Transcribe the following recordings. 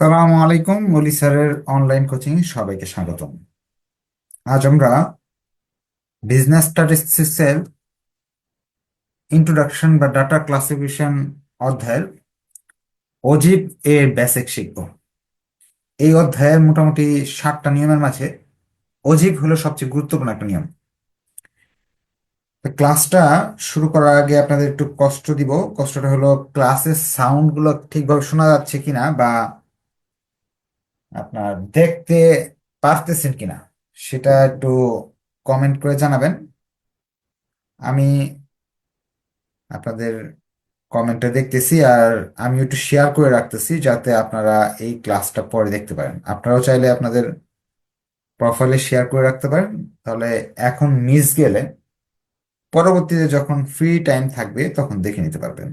সালামু আলাইকুম, মলি স্যারের অনলাইন কোচিং সবাইকে স্বাগতম। আজ আমরা বিজনেস স্ট্যাটিস্টিক্সের ইন্ট্রোডাকশন বা ডাটা ক্লাসিফিকেশন অধ্যায়ের অজীব এর বেসিক শিখব। এই অধ্যায়ের মোটামুটি ষাটটা নিয়মের মাঝে অজীব হলো সবচেয়ে গুরুত্বপূর্ণ একটা নিয়ম। ক্লাসটা শুরু করার আগে আপনাদের একটু কষ্ট দিব। কষ্টটা হলো ক্লাসের সাউন্ডগুলো ঠিকভাবে শোনা যাচ্ছে কিনা বা আপনার দেখতে পারতেছেন কিনা, সেটা একটু কমেন্ট করে জানাবেন। আমি আপনাদের কমেন্টটা দেখতেছি আর আমি একটু শেয়ার করে রাখতেছি যাতে আপনারা এই ক্লাসটা পরে দেখতে পারেন। আপনারাও চাইলে আপনাদের প্রোফাইলে শেয়ার করে রাখতে পারেন। তাহলে এখন মিস গেলে পরবর্তীতে যখন ফ্রি টাইম থাকবে তখন দেখে নিতে পারবেন।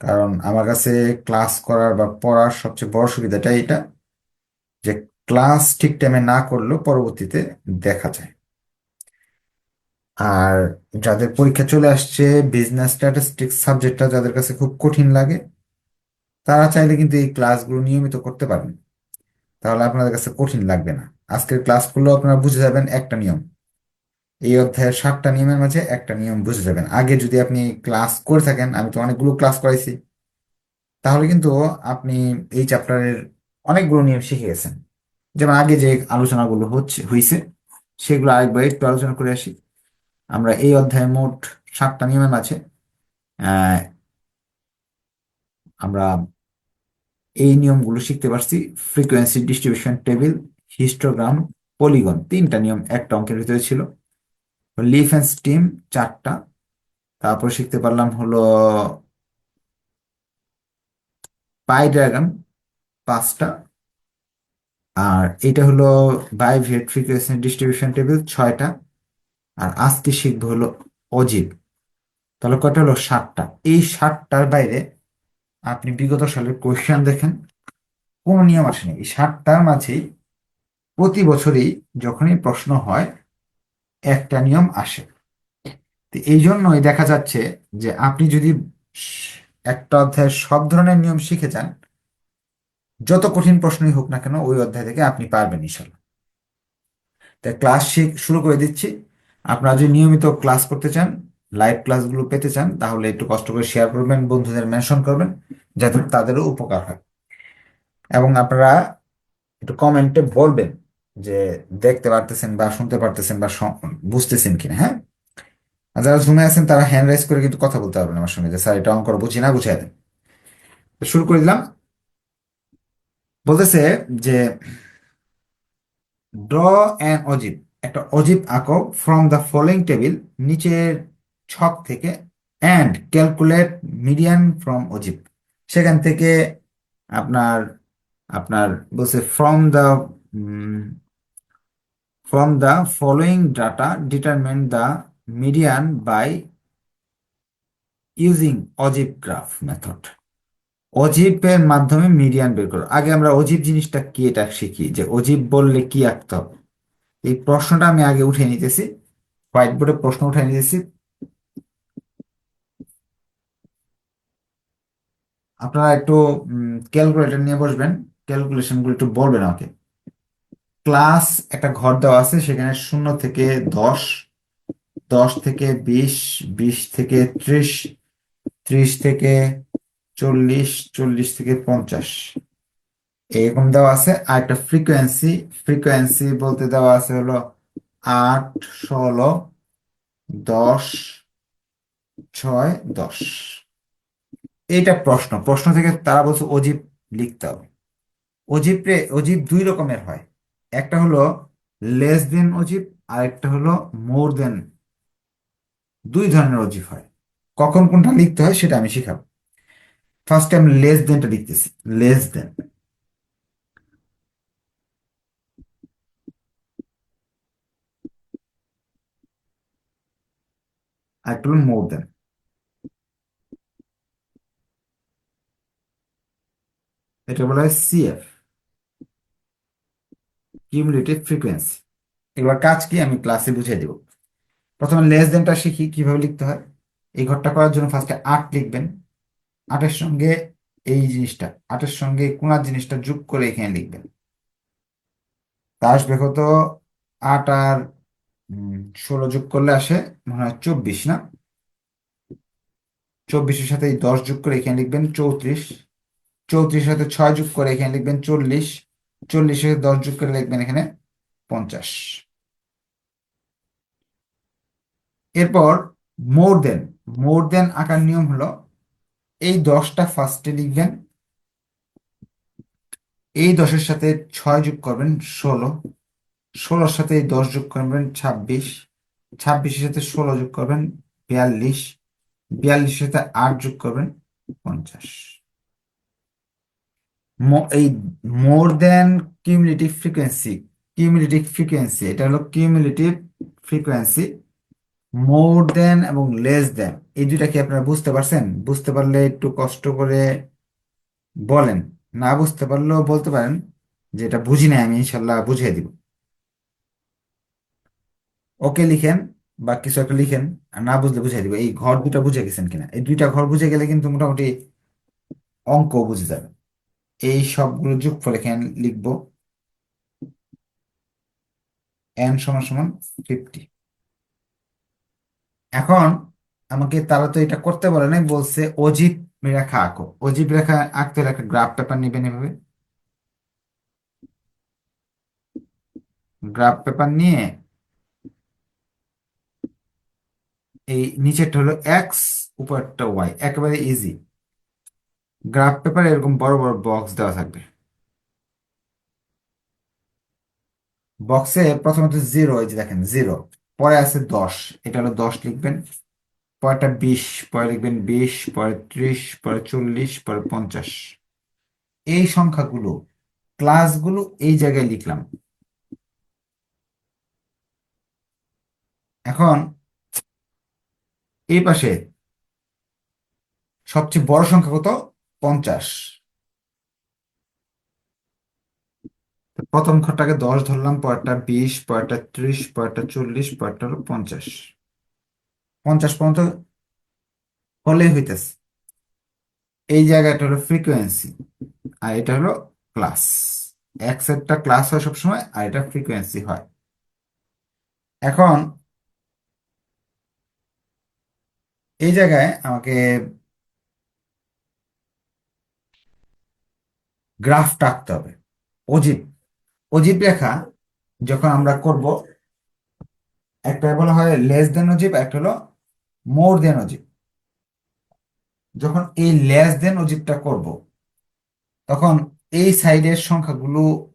কারণ আমার কাছে ক্লাস করার বা পড়ার সবচেয়ে বড় সুবিধাটা এটা যে ক্লাস ঠিক টাইমে না করলেও পরবর্তীতে দেখা যায়। আর যাদের পরীক্ষা চলে আসছে বিজনেস স্ট্যাটিস্টিক্স সাবজেক্টটা যাদের কাছে খুব কঠিন লাগে, তারা চাইলে কিন্তু এই ক্লাসগুলো নিয়মিত করতে পারেন। তাহলে আপনাদের কাছে কঠিন লাগবে না। আজকের ক্লাসগুলো আপনারা বুঝে যাবেন একটা নিয়ম। এই অধ্যায়ের সাতটা নিয়মের মাঝে একটা নিয়ম বুঝে যাবেন। আগে যদি আপনি ক্লাস করে থাকেন, আমি তো অনেকগুলো ক্লাস করাইছি, তাহলে কিন্তু আপনি এই চ্যাপ্টারের অনেকগুলো নিয়ম শিখে গেছেন যেমন আগে যে আলোচনাগুলো হচ্ছে হয়েছে সেগুলো আরেকবার একটু আলোচনা করে আসি। আমরা এই অধ্যায়ে মোট সাতটা নিয়মের আছে। আমরা এই নিয়মগুলো শিখতে পারছি। Frequency distribution table histogram polygon তিনটা নিয়ম একটা অঙ্কের ভিতরে ছিল। লিফ অ্যান্ড স্টিম চারটা। তারপর শিখতে পারলাম হলো পাই ডায়াগ্রাম পাঁচটা। আর এটা হলো bi bivariate frequency distribution table ছয়টা। আর শিখব হলো অজীব। তাহলে কয়টা হলো? সাতটা। এই সাতটার বাইরে আপনি বিগত সালের কোয়েশ্চেন দেখেন, কোনো নিয়ম আসেনি এই সাতটার মাঝেই প্রতি বছরই যখনই প্রশ্ন হয়, একটা নিয়ম আসে। তো এই জন্যই দেখা যাচ্ছে যে আপনি যদি একটা অধ্যায়ের সব ধরনের নিয়ম শিখে যান যত কঠিন প্রশ্নই হোক না কেন, ওই অধ্যায় থেকে আপনি পারবেন ইনশাল্লাহ। তাই ক্লাস শুরু করে দিচ্ছি। আপনারা যদি নিয়মিত ক্লাস করতে চান, লাইভ ক্লাসগুলো পেতে চান, তাহলে একটু কষ্ট করে শেয়ার করবেন, বন্ধুদের মেনশন করবেন, যাতে তাদেরও উপকার হয়। এবং আপনারা একটু কমেন্টে বলবেন যে দেখতে পারতেছেন বা শুনতে পারতেছেন বা বুঝতেছেন কিনা হ্যাঁ? আর যারা জুমে আছেন, তারা হ্যান্ড রাইজ করে কিন্তু কথা বলতে পারবেন আমার সঙ্গে, যে স্যার এটা অঙ্ক বুঝি না, বুঝিয়ে দেন। শুরু করে দিলাম। বলতেছে যে ড্র অ্যান অজিব একটা অজিব আঁকো ফ্রম দ্য ফলোইং টেবিল নিচের ছক থেকে অ্যান্ড ক্যালকুলেট মিডিয়ান ফ্রম অজিব সেখান থেকে আপনার আপনার বলছে from the from the following data determine the median by using অজিব graph method অজীবের মাধ্যমে মিডিয়ান বের করো। আগে আমরা অজীব জিনিসটা কি এটা শিখি, যে অজীব বললে কি আঁকতে হবে? এই প্রশ্নটা আমি আগে উঠে নিতেছি। হোয়াইট বোর্ডে প্রশ্ন উঠে নিতেছি। আপনারা একটু ক্যালকুলেটর নিয়ে বসবেন। ক্যালকুলেশনগুলো একটু বলবেন আমাকে। ক্লাস একটা ঘর দেওয়া আছে, সেখানে শূন্য থেকে দশ দশ থেকে বিশ বিশ থেকে ত্রিশ ত্রিশ থেকে চল্লিশ চল্লিশ থেকে পঞ্চাশ। এরকম দেওয়া আছে। আর একটা ফ্রিকোয়েন্সি ফ্রিকোয়েন্সি বলতে দেওয়া আছে হলো আট, ষোলো, দশ, ছয়, দশ। এইটা প্রশ্ন। প্রশ্ন থেকে তারা বলছে অজীব লিখতে হবে। অজীব রে অজীব দুই রকমের হয়। একটা হলো লেস দেন অজীব আর একটা হলো মোর দেন দুই ধরনের অজীব হয়। কখন কোনটা লিখতে হয় সেটা আমি শিখাবো। ফার্স্ট টাইম লেস দেনটা লিখতেছি লেস দেন মোর দেন এটা বলা হয় সিএফ কিউমুলেটিভ ফ্রিকোয়েন্সি এবার কাজ কি? আমি ক্লাসে বুঝিয়ে দেব। প্রথমে লেস দেনটা শিখি, কীভাবে লিখতে হয়? এই ঘরটা করার জন্য ফার্স্টে আট লিখবেন। আটের সঙ্গে এই জিনিসটা, আটের সঙ্গে কোনার জিনিসটা যোগ করে এখানে লিখবেন। তা আসবে কত? আট আর ষোলো যোগ করলে আসে মনে হয় চব্বিশ, না? চব্বিশের সাথে এই দশ যোগ করে এখানে লিখবেন চৌত্রিশ। চৌত্রিশের সাথে ছয় যোগ করে এখানে লিখবেন চল্লিশ। চল্লিশের সাথে দশ যোগ করে লিখবেন এখানে পঞ্চাশ। এরপর মোর দেন মোর দেন আঁকার নিয়ম হলো এই দশটা ফার্স্টে লিখবেন। এই দশের সাথে ছয় যোগ করবেন ষোলো। ষোলোর সাথে এই দশ যোগ করবেন ছাব্বিশ। ছাব্বিশের সাথে ষোলো যোগ করবেন বিয়াল্লিশ। বিয়াল্লিশের সাথে আট যোগ করবেন পঞ্চাশ। এই more than cumulative frequency cumulative frequency এটা হলো কিউমুলেটিভ ফ্রিকোয়েন্সি মোর দেন এবং লেস দেন এই দুইটা কি আপনারা বুঝতে পারছেন? বুঝতে পারলে একটু কষ্ট করে বলেন। না বুঝতে পারলেও বলতে পারেন যে এটা বুঝি নাই, আমি ইনশাল্লাহ বুঝিয়ে দিব। ওকে লিখেন বা কিছু একটা লিখেন, আর না বুঝলে বুঝিয়ে দিব। এই ঘর দুটা বুঝে গেছেন কিনা? এই দুইটা ঘর বুঝে গেলে কিন্তু মোটামুটি অঙ্ক বুঝে যাবে। এই সবগুলো যোগফল এখানে লিখব? এন সমান সমান ফিফটি এখন আমাকে তারা তো এটা করতে বলে নাই, বলছে অজীব রেখা আঁকো। অজীব রেখা আঁকতে হলে একটা গ্রাফ পেপার নেবেন এভাবে। গ্রাফ পেপার নিয়ে এই নিচেরটা হলো এক্স উপরটা ওয়াই একেবারে ইজি গ্রাফ পেপারে এরকম বড় বড় বক্স দেওয়া থাকবে। বক্সে প্রথমত জিরো এই যে দেখেন জিরো পরে আছে দশ। এটা হলো দশ লিখবেন। পরেরটা বিশ, পরে লিখবেন বিশ, পরে ত্রিশ, পরে চল্লিশ, পরে পঞ্চাশ। এই সংখ্যাগুলো ক্লাসগুলো এই জায়গায় লিখলাম। এখন এই পাশে সবচেয়ে বড় সংখ্যা কত? পঞ্চাশ। প্রথম ঘরটাকে দশ ধরলাম, পরেরটা বিশ, পরেরটা ত্রিশ, পরেরটা চল্লিশ, পরেরটা হলো পঞ্চাশ। পঞ্চাশ পর্যন্ত হলেই হইতেছে। এই জায়গাটা হলো ফ্রিকোয়েন্সি আর এটা হলো ক্লাস এক্স একটা ক্লাস হয় সবসময় আর এটা ফ্রিকোয়েন্সি হয়। এখন এই জায়গায় আমাকে গ্রাফটা আঁকতে হবে, অজীব। অজীব রেখা যখন আমরা করব, একটা বলা হয় লেস দেন অজীব, একটা হলো মোর দেন অজীব। যখন এই লেস দেন অজীবটা করব, তখন এই সাইডের সংখ্যাগুলো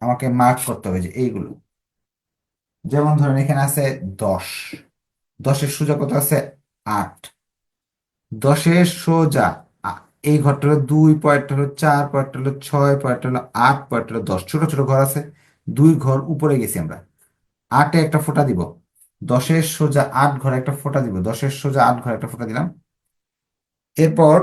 আমাকে মার্ক করতে হবে যে এইগুলো। যেমন ধরেন এখানে আছে দশ। দশের সোজা কত আছে? আট। দশের সোজা এই ঘরটা হলো দুই পয়েন্টটা হলো চার পয়েন্টটা হলো ছয় পয়েন্টটা হলো আট পয়েন্টটা হলো দশ। ছোট ছোট ঘর আছে। দুই ঘর উপরে গেছি আমরা। আটে একটা ফোঁটা দিব। দশের সোজা আট ঘরে একটা ফোঁটা দিব। দশের সোজা আট ঘরে একটা ফোঁটা দিলাম। এরপর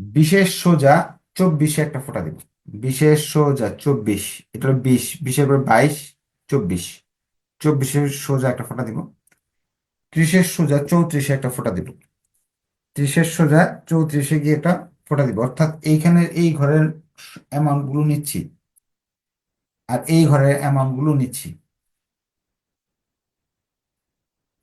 বিশেষ সোজা চব্বিশে একটা ফোঁটা দিব। বিশেষ সোজা চব্বিশ। এটা হলো বিশ। বিশের পর বাইশ, চব্বিশ। চব্বিশের সোজা একটা ফোঁটা দিব। ত্রিশের সোজা চৌত্রিশে একটা ফোঁটা দিব ত্রিশের সোজা চৌত্রিশে গিয়ে একটা ফোঁটা দিব অর্থাৎ এইখানের এই ঘরের অ্যামাউন্টগুলো নিচ্ছি। আর এই ঘরের অ্যামাউন্টগুলো নিচ্ছি।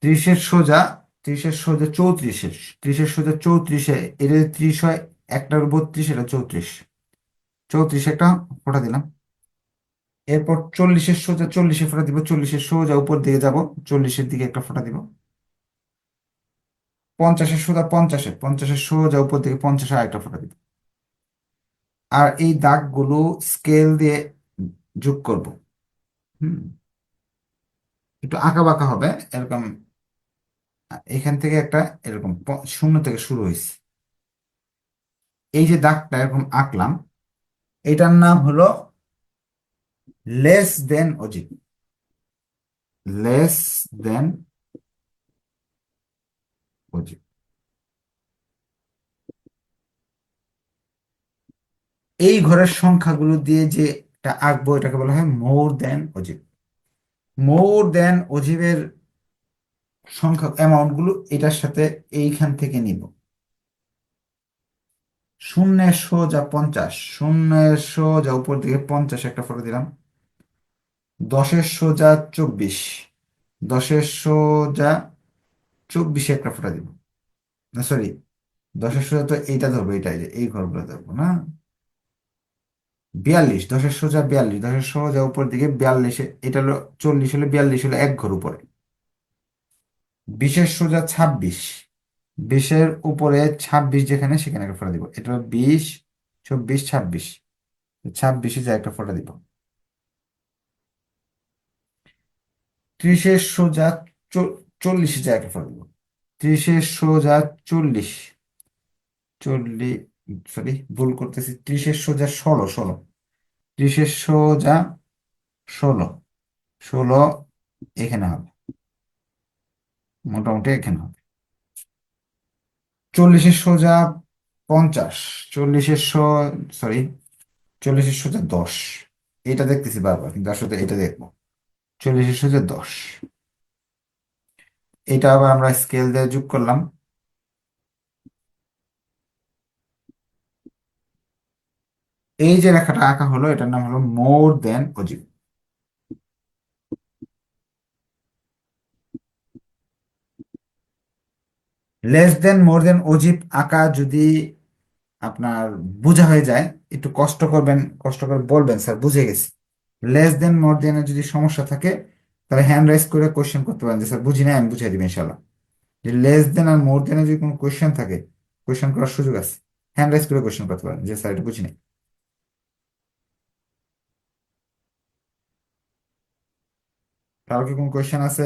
ত্রিশের সোজা ত্রিশের সোজা চৌত্রিশের, ত্রিশের সোজা চৌত্রিশে যদি ত্রিশ হয়, একটার বত্রিশ এটা চৌত্রিশ। চৌত্রিশ একটা ফোটা দিলাম। এরপর চল্লিশের সোজা চল্লিশে ফোটা দিব, চল্লিশের সোজা উপর দিকে যাব, চল্লিশের দিকে একটা ফোটা দিব। পঞ্চাশের সোজা পঞ্চাশে, পঞ্চাশের সোজা উপর দিকে পঞ্চাশে আরেকটা ফোঁটা দিব। আর এই দাগগুলো স্কেল দিয়ে যোগ করব। হুম, একটু আঁকা বাঁকা হবে, এরকম, এখান থেকে একটা এরকম শূন্য থেকে শুরু হয়েছে। এই যে দাগটা এরকম আঁকলাম, এটার নাম হলো লেস দেন অজিত। লেস দেন অজিত এই ঘরের সংখ্যাগুলো দিয়ে যে আঁকবো, এটাকে বলা হয় মোর দেন অজিত মোর দেন অজিবের সংখ্যা অ্যামাউন্টগুলো এটার সাথে এইখান থেকে নিব। শূন্যের সোজা পঞ্চাশ শূন্যের সোজা উপর দিকে পঞ্চাশ, একটা ফটো দিলাম। দশের সোজা চব্বিশ দশের সোজা চব্বিশে একটা ফোঁটা দিব। না সরি দশের সোজা তো এইটা ধরবো এইটা এই যে, এই ঘরগুলো ধরবো, না? বিয়াল্লিশ, দশের সোজা বিয়াল্লিশ, দশের সোজা উপর দিকে বিয়াল্লিশে, এটা হলো চল্লিশ হলে বিয়াল্লিশ হলে এক ঘর উপরে। বিশের সোজা ছাব্বিশ, বিশের উপরে ছাব্বিশ যেখানে, সেখানে একটা ফোঁটা দিব। এটা হলো বিশ, চব্বিশ, ছাব্বিশ। ছাব্বিশে যা একটা ফোঁটা দিব। ত্রিশের সোজা চল্লিশে ফোঁটা দিব ত্রিশের সোজা চল্লিশ। চল্লিশ সরি ভুল করতেছি। ত্রিশের সোজা ষোলো ষোলো। ত্রিশের সোজা ষোলো। ষোলো এখানে হবে। মোটামুটি এখানে হবে। চল্লিশের সোজা পঞ্চাশ। চল্লিশের সো সরি চল্লিশের সোজা দশ। এটা দেখতেছি বারবার, কিন্তু আসলে এটা দেখব। চল্লিশের সোজা দশ। এটা আবার আমরা স্কেল দিয়ে যোগ করলাম। এই যে রেখাটা আঁকা হলো, এটার নাম হলো মোর দেন অজিব। লেস দেন মোর দেন অজিব আঁকা যদি আপনার বোঝা হয়ে যায়, একটু কষ্ট করবেন, কষ্ট করে বলবেন, স্যার, বুঝে গেছি। লেস দেন মোর দেনের যদি সমস্যা থাকে তাহলে হ্যান্ড রাইজ করে কোয়েশ্চেন করতে পারেন যে, স্যার, বুঝি না আমি বুঝিয়ে দিবেন ইনশাল্লাহ যে লেস দেন আর মোর দেন যদি কোনো কোয়েশ্চেন থাকে কোয়েশ্চেন করার সুযোগ আছে হ্যান্ড রাইজ করে কোয়েশ্চেন করতে পারেন যে, স্যার, এটা বুঝি নাই। কারও কি কোনো কোশ্চেন আছে?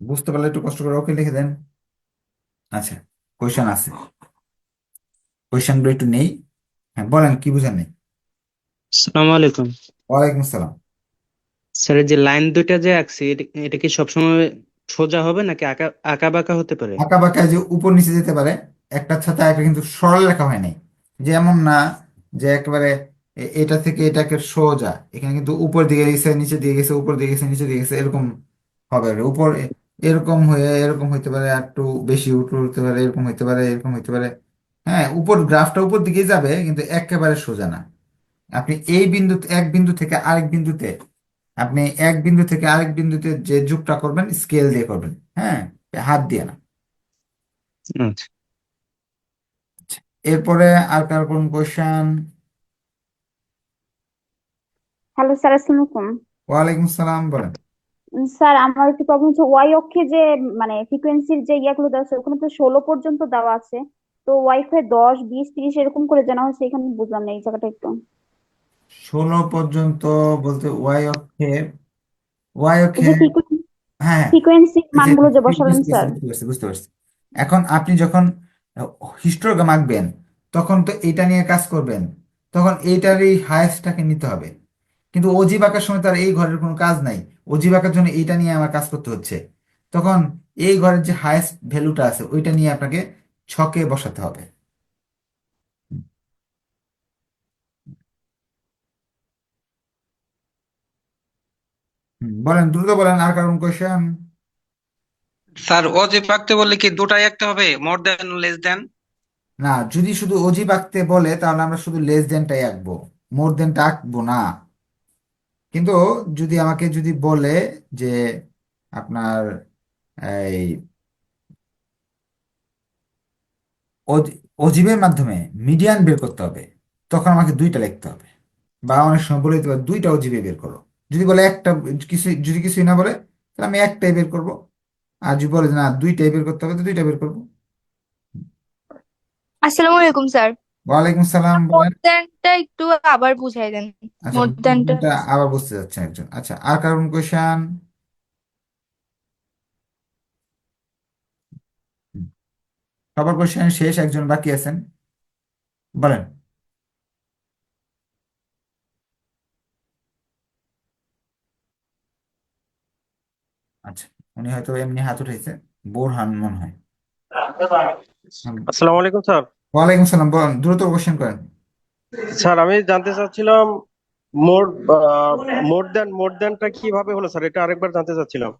বুঝতে পারলে একটু কষ্ট করে ওকে লিখে দেন। আচ্ছা কোয়েশ্চেন আছে। কোশ্চেনগুলো একটু নেই। হ্যাঁ বলেন কি বুঝেন নেই আসসালামু আলাইকুম ওয়ালাইকুম আসসালাম। স্যার এই যে লাইন দুইটা যে আঁকছি এটা এটা কি সবসময় সোজা হবে নাকি আঁকা আঁকা বাঁকা হতে পারে? আঁকা বাঁকা যে উপর নিচে যেতে পারে একটার সাথে একটা কিন্তু সরল রেখা হয় নাই। যেমন না যে একেবারে এ- এটা থেকে এটাকে সোজা এখানে কিন্তু উপর দিকে গেছে নিচে দিয়ে গেছে উপর দিয়ে গেছে নিচে দিয়ে গেছে এরকম হবে। উপর এ- এরকম হয়ে এরকম হইতে পারে আর একটু বেশি উপর হতে পারে এরকম হইতে পারে এরকম হইতে পারে। হ্যাঁ উপর গ্রাফটা উপর দিকে যাবে কিন্তু একেবারে সোজা না। আপনি এই বিন্দু এক বিন্দু থেকে আরেক বিন্দুতে আপনি এক বিন্দু থেকে আরেক বিন্দুতে যে যুগটা করবেন স্কেল দিয়ে করবেন। হ্যাঁ হাত দিয়ে না। আচ্ছা। এরপরে আর কার কোন কোশ্চেন হ্যালো স্যার আসসালামু আলাইকুম ওয়ালাইকুম সালাম বলেন। স্যার আমার একটু প্রবলেম হচ্ছে ওয়াই অক্ষে যে মানে ফ্রিকোয়েন্সির যে ইয়াগুলো দেওয়া আছে ওখানে তো ষোলো পর্যন্ত দেওয়া আছে। তো ওয়াইফাই দশ বিশ তিরিশ এরকম করে জানা হয়েছে এখানে বুঝলাম না এই জায়গাটা একটু। ষোলো পর্যন্ত বলতে ওয়াই অক্ষে ওয়াই অক্ষে ফ্রিকোয়েন্সি হ্যাঁ। যে মানগুলো যে স্যার বুঝতে পারছি বুঝতে পারছি এখন আপনি যখন হিস্টোগ্রাম আঁকবেন তখন তো এইটা নিয়ে কাজ করবেন তখন এইটারই হায়েস্টটাকে নিতে হবে। কিন্তু অজিব আঁকার সময় তার এই ঘরের কোনো কাজ নাই। অজিব আঁকার জন্য এইটা নিয়ে আমার কাজ করতে হচ্ছে। তখন এই ঘরের যে হায়েস্ট ভ্যালুটা আছে ওইটা নিয়ে আপনাকে ছকে বসাতে হবে। বলেন দ্রুত বলেন আর কারণ কোয়েশ্চেন স্যার অজিব আঁকতে বললে কি দুটাই আঁকতে হবে? মোর দেন লেস দেন না যদি শুধু অজিব আঁকতে বলে তাহলে আমরা শুধু লেস দেনটাই আঁকবো। মোর দেনটা আঁকবো না। কিন্তু যদি আমাকে যদি বলে যে আপনার এই অজিবের মাধ্যমে মিডিয়ান বের করতে হবে তখন আমাকে দুইটা লিখতে হবে। বা অনেক সময় বলে দিতে পারে দুইটা অজিবে বের করো। যদি বলে একটা কিছু যদি কিছুই না বলে তাহলে আমি একটাই বের করব। আর যদি বলে না দুইটাই বের করতে হবে তো দুইটা বের করব। আসসালামু আলাইকুম স্যার। ওয়ালাইকুম সালাম বলেন। একটু আবার বুঝাই দেন। আচ্ছা আবার বুঝতে যাচ্ছেন একজন। আচ্ছা আর কারণ কোয়েশন সবার কোয়েশন শেষ একজন বাকি আছেন। বলেন। আচ্ছা উনি হয়তো এমনি হাত উঠেছে বোরহান মনে হয়। আসসালামু আলাইকুম স্যার। ওয়ালাইকুম সালাম বলেন দ্রুত কোশ্চেন করেন। স্যার আমি জানতে চাচ্ছিলাম মোর মোর দেন মোর দেনটা কীভাবে হলো স্যার? এটা আরেকবার জানতে চাচ্ছিলাম।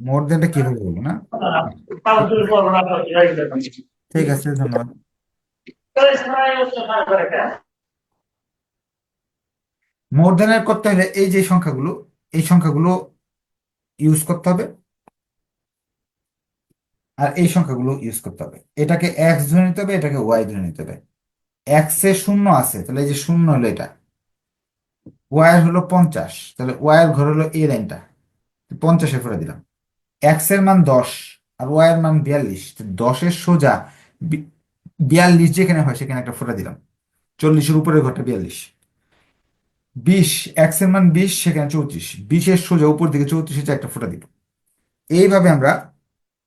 মোর দেনটা কীভাবে বলব, না? ঠিক আছে, ধন্যবাদ। মোর দেনের করতে হলে এই যে সংখ্যাগুলো, এই সংখ্যাগুলো ইউজ করতে হবে। আর এই সংখ্যাগুলো ইউজ করতে হবে। এটাকে এক্স ধরে নিতে হবে, এটাকে ওয়াই ধরে নিতে হবে। এক্স এ শূন্য আছে, তাহলে এই যে শূন্য হলো এটা। ওয়াই হলো পঞ্চাশ, তাহলে ওয়াই এর ঘর হলো এই লাইনটা। পঞ্চাশে করে দিলাম। এক্সের মান দশ আর ওয়াই এর মান বিয়াল্লিশ। দশের সোজা বিয়াল্লিশ যেখানে হয় সেখানে একটা ফোটা দিলাম। চল্লিশের উপরের ঘরটা বিয়াল্লিশ। বিশ এক্সের মান বিশ, সেখানে চৌত্রিশ। বিশের সোজা উপর দিকে চৌত্রিশের চেয়ে একটা ফোটা দিব এইভাবে আমরা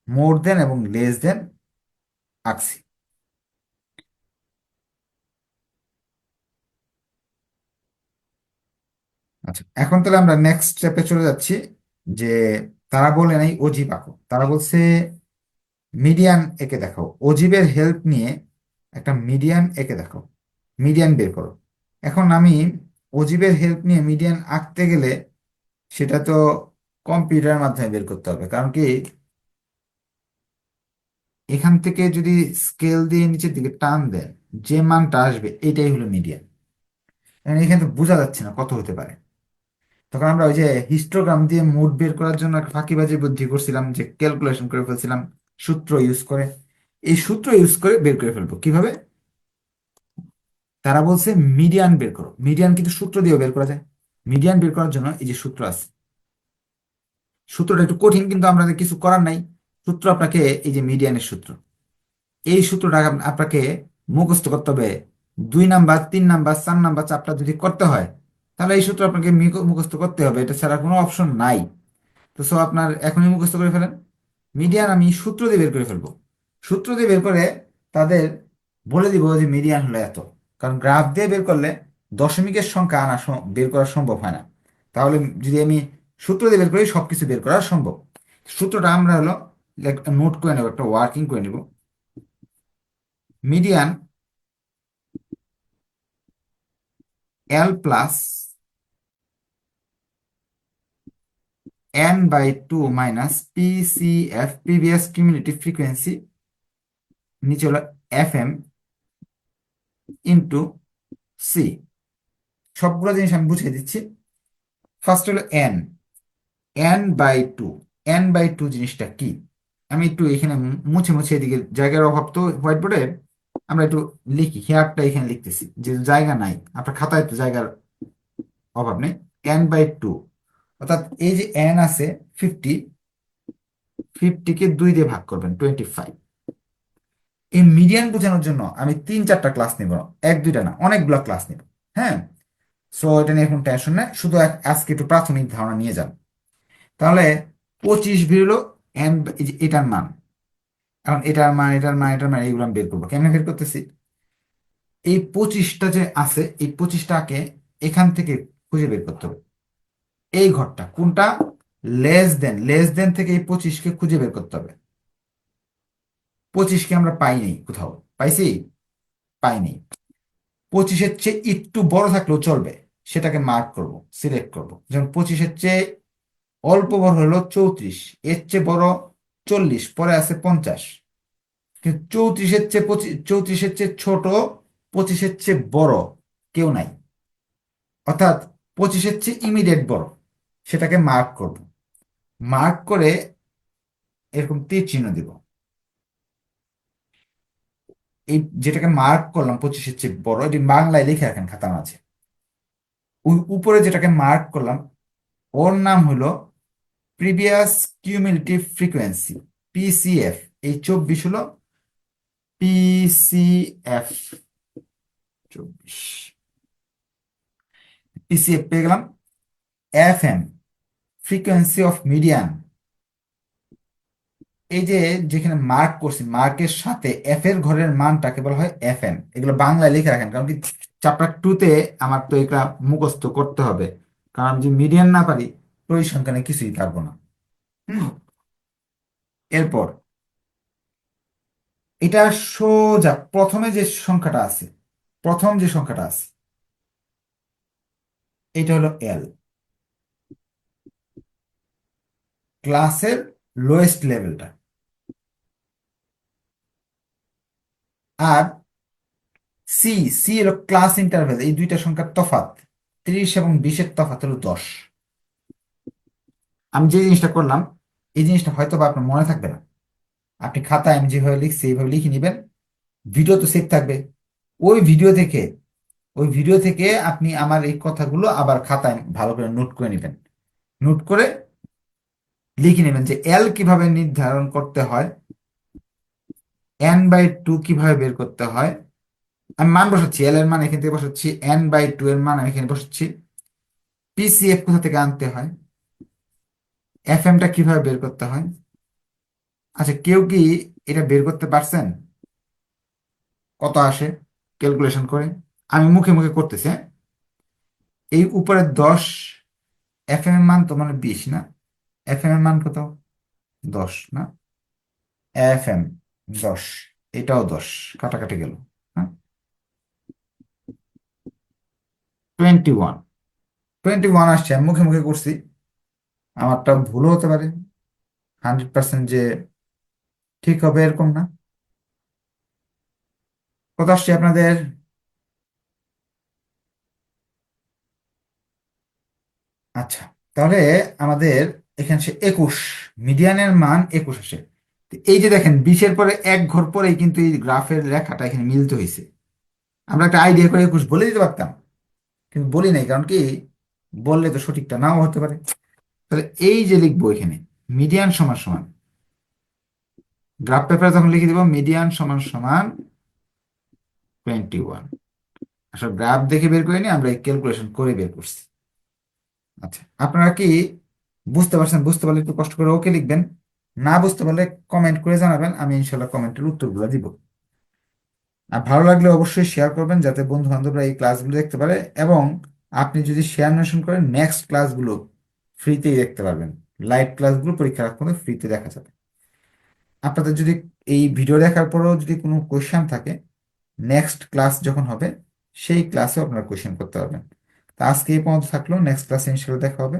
মোর দেন এবং লেস দেন আঁকছি। আচ্ছা এখন তাহলে আমরা নেক্সট স্টেপে চলে যাচ্ছি। যে তারা বলে নাই অজীব আঁকো। তারা বলছে, মিডিয়ান এঁকে দেখাও। অজীবের হেল্প নিয়ে একটা মিডিয়ান এঁকে দেখাও। মিডিয়ান বের করো। এখন আমি অজীবের হেল্প নিয়ে মিডিয়ান আঁকতে গেলে সেটা তো কম্পিউটারের মাধ্যমে বের করতে হবে। কারণ কি, এখান থেকে যদি স্কেল দিয়ে নিচের দিকে টান দেন, যে মানটা আসবে, এটাই হলো মিডিয়ান। এখানে তো বোঝা যাচ্ছে না কত হতে পারে। তখন আমরা ওই যে হিস্টোগ্রাম দিয়ে মুড বের করার জন্য ফাঁকিবাজি বুদ্ধি করছিলাম, যে ক্যালকুলেশন করে ফেলছিলাম, সূত্র ইউজ করে। এই সূত্র ইউজ করে বের করে ফেলব। কীভাবে? তারা বলছে মিডিয়ান বের করো। মিডিয়ান কিন্তু সূত্র দিয়েও বের করা যায়। মিডিয়ান বের করার জন্য এই যে সূত্র আছে। সূত্রটা একটু কঠিন, কিন্তু আমাদের কিছু করার নাই। সূত্র আপনাকে এই যে মিডিয়ানের সূত্র। এই সূত্রটা আপনাকে মুখস্থ করতে হবে। দুই নাম্বার, তিন নাম্বার, চার নাম্বার চাপটা যদি করতে হয় তাহলে এই সূত্র আপনাকে মুখস্থ করতে হবে, এটা ছাড়া কোনো অপশন নাই। তো সো আপনার এখনই মুখস্থ করে ফেলেন। মিডিয়ান আমি সূত্র দিয়ে বের করে ফেলব। সূত্র দিয়ে বের করে তাদের বলে দিব যে মিডিয়ান হলো এত। কারণ গ্রাফ দিয়ে বের করলে দশমিকের সংখ্যা আনা বের করা সম্ভব হয় না। তাহলে যদি আমি সূত্র দিয়ে বের করি, সবকিছু বের করা সম্ভব। সূত্রটা আমরা হলো নোট করে নেব, একটা ওয়ার্কিং করে নেব। Median L plus n by 2 minus PCF previous cumulative frequency, নিচে হলো FM ইন্টু সি সবগুলো জিনিস আমি বুঝিয়ে দিচ্ছি। ফার্স্ট হলো n n by two n by two জিনিসটা কি? আমি একটু এখানে মুছে মুছে এদিকে জায়গার অভাব তো হোয়াইট বোর্ডে আমরা একটু লিখি। হেয়ারটা এখানে লিখতেছি। যে জায়গা নাই। আপনার খাতায় তো জায়গার অভাব নেই। N বাই টু অর্থাৎ এই যে n আছে ফিফটি ফিফটিকে দুই দিয়ে ভাগ করবেন টোয়েন্টি ফাইভ এই মিডিয়ান বোঝানোর জন্য আমি তিন চারটা ক্লাস নিব, এক, দুইটা না, অনেকগুলো ক্লাস নিব হ্যাঁ? সো এটা নিয়ে এখন টেনশন নেই, শুধু আজকে একটু প্রাথমিক ধারণা নিয়ে যান। তাহলে পঁচিশ বেরোলো এন এটার মান। এখন এটার মান এটার মান এটার মান, এইগুলো আমি বের করব। কেমনে বের করতেছি? এই পঁচিশটা যে আছে, এই পঁচিশটাকে এখান থেকে খুঁজে বের করতে হবে। এই ঘরটা, কোনটা? লেস দেন লেস দেন থেকে এই পঁচিশকে খুঁজে বের করতে হবে। পঁচিশকে আমরা পাইনি কোথাও। পাইছি? পাইনি পঁচিশের চেয়ে একটু বড় থাকলেও চলবে। সেটাকে মার্ক করব সিলেক্ট করব। যেমন পঁচিশের চেয়ে অল্প বড় হলো চৌত্রিশ, এর চেয়ে বড় চল্লিশ, পরে আছে পঞ্চাশ। কিন্তু চৌত্রিশের চেয়ে পঁচিশ চৌত্রিশের চেয়ে ছোট, পঁচিশের চেয়ে বড় কেউ নাই। অর্থাৎ পঁচিশের চেয়ে ইমিডিয়েট বড়। সেটাকে মার্ক করব। মার্ক করে এরকম তীর চিহ্ন দিব। এই যেটাকে মার্ক করলাম পঁচিশের চেয়ে বড় এটি বাংলায় লিখে রাখেন খাতার মাঝে। উপরে যেটাকে মার্ক করলাম, ওর নাম হলো প্রিভিয়াস কিউমুলেটিভ ফ্রিকোয়েন্সি পিসিএফ এই চব্বিশ হলো পিসিএফ চব্বিশ। পিসিএফ পেয়ে গেলাম। F M frequency of medium এই যে যেখানে মার্ক করছি মার্কের সাথে এফ এর ঘরের মানটাকে বলা হয় এফ এম এগুলো বাংলায় লিখে রাখেন, কারণ কি চ্যাপ্টার টু তে আমার তো এগুলা মুখস্থ করতে হবে। কারণ আমি যে মিডিয়ান না পারি পরিসংখ্যানে কিছুই পারব না। এরপর, এটা সোজা প্রথমে যে সংখ্যাটা আছে, প্রথম যে সংখ্যাটা আছে, এটা হলো এল ক্লাসের লোয়েস্ট লেভেলটা আর সি সি হলো ক্লাস ইন্টারভেল এই দুইটা সংখ্যার তফাত ত্রিশ এবং বিশের তফাত হলো দশ। আমি যে জিনিসটা করলাম, এই জিনিসটা হয়তো বা আপনার মনে থাকবে না। আপনি খাতায় আমি যেভাবে লিখছি, এইভাবে লিখে নেবেন। ভিডিও তো সেভ থাকবে। ওই ভিডিও থেকে, ওই ভিডিও থেকে আপনি আমার এই কথাগুলো আবার খাতায় ভালো করে নোট করে নেবেন। নোট করে লিখে নেবেন যে এল কীভাবে নির্ধারণ করতে হয় এন বাই টু কীভাবে বের করতে হয়। আমি মান বসাচ্ছি এল এর মান এখান থেকে বসাচ্ছি এন বাই টু এর মান আমি এখানে বসাচ্ছি। পিসিএফ কোথা থেকে আনতে হয়? এফ এমটা কীভাবে বের করতে হয়? আচ্ছা কেউ কি এটা বের করতে পারছেন? কত আসে? ক্যালকুলেশন করে। আমি মুখে মুখে করতেছি হ্যাঁ? এই উপরে দশ এফ এম মান তো মানে বিশ, না? এফ এম এর মান কত? দশ, না? এফ এম দশ। এটাও দশ, কাটাকাটি গেল টোয়েন্টি ওয়ান টোয়েন্টি ওয়ান আসছে, আমি মুখে মুখে করছি। আমারটা ভুলও হতে পারে। হান্ড্রেড পার্সেন্ট যে ঠিক হবে এরকম না। কত আসছে আপনাদের? আচ্ছা তাহলে আমাদের এখানে সে একুশ, মিডিয়ানের মান একুশ আসে। এই যে দেখেন, বিশের পরে এক ঘর পরেই কিন্তু এই গ্রাফের রেখাটা এখানে মিলতে হয়েছে। আমরা একটা আইডিয়া করে একুশ বলে দিতে পারতাম, কিন্তু বলি নাই, কারণ কি? বললে তো সঠিকটা নাও হতে পারে। তাহলে এই যে লিখব এখানে, মিডিয়ান সমান সমান, গ্রাফ পেপারে তখন লিখে দিব, মিডিয়ান সমান সমান টোয়েন্টি ওয়ান আসলে গ্রাফ দেখে বের করিনি, আমরা এই ক্যালকুলেশন করে বের করছি। আচ্ছা আপনারা কি বুঝতে পারছেন, বুঝতে পারলে একটু কষ্ট করে ওকে লিখবেন। না বুঝতে পারলে কমেন্ট করে জানাবেন, আমি ইনশাল্লাহ কমেন্টের উত্তরগুলো দিব। আর ভালো লাগলে অবশ্যই শেয়ার করবেন যাতে বন্ধু বান্ধবরা এই ক্লাসগুলো দেখতে পারে এবং আপনি যদি শেয়ার মেনশন করেন নেক্সট ক্লাসগুলো ফ্রিতেই দেখতে পারবেন। লাইভ ক্লাসগুলো পরীক্ষার আগ পর্যন্ত ফ্রিতে দেখা যাবে। আপনাদের যদি এই ভিডিও দেখার পরেও যদি কোনো কোয়েশ্চেন থাকে নেক্সট ক্লাস যখন হবে, সেই ক্লাসে আপনারা কোয়েশ্চেন করতে পারবেন। তা আজকে এই পর্যন্ত থাকল। নেক্সট ক্লাসে ইনশাল্লাহ দেখা হবে।